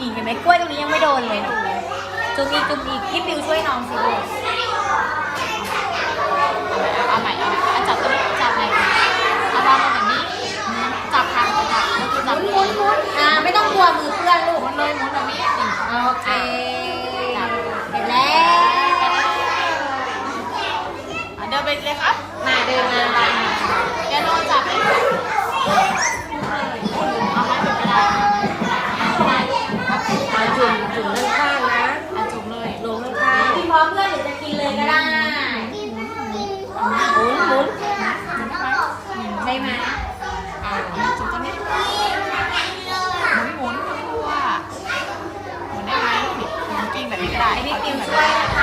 นี่เห็นไหมกล้วยตรงนี้ยังไม่โดนเลย จุ่มอีกจุ่มอีกพี่ปิวช่วยน้องสิลูกเอาใหม่เอาใหม่เอาจับตัวนี้จับใหม่เอาวางลงแบบนี้ จับทางจับก็คือจับหมุนหมุนอ่าไม่ต้องกลัวมือเพื่อนลูกหมุนเลยหมุนแบบนี้นี่โอเคเสร็จแล้วอะเดินไปเลยครับมาเดินมา แกโนจับเลยเอาไม้จุ่มก็ได้ มาจุ่มจุ่มด้านข้างนะ อะจุ่มเลย ลงข้างๆพี่พร้อมเพื่อนหรือจะกินเลยก็ได้หมุนหมุน ใช่ไหมอ่าจุดตัวนี้หมุนหมุนทั่วหมุนได้ไหมหมุนกิ้งแบบนี้ก็ได้ให้พี่กิ้งแบบนี้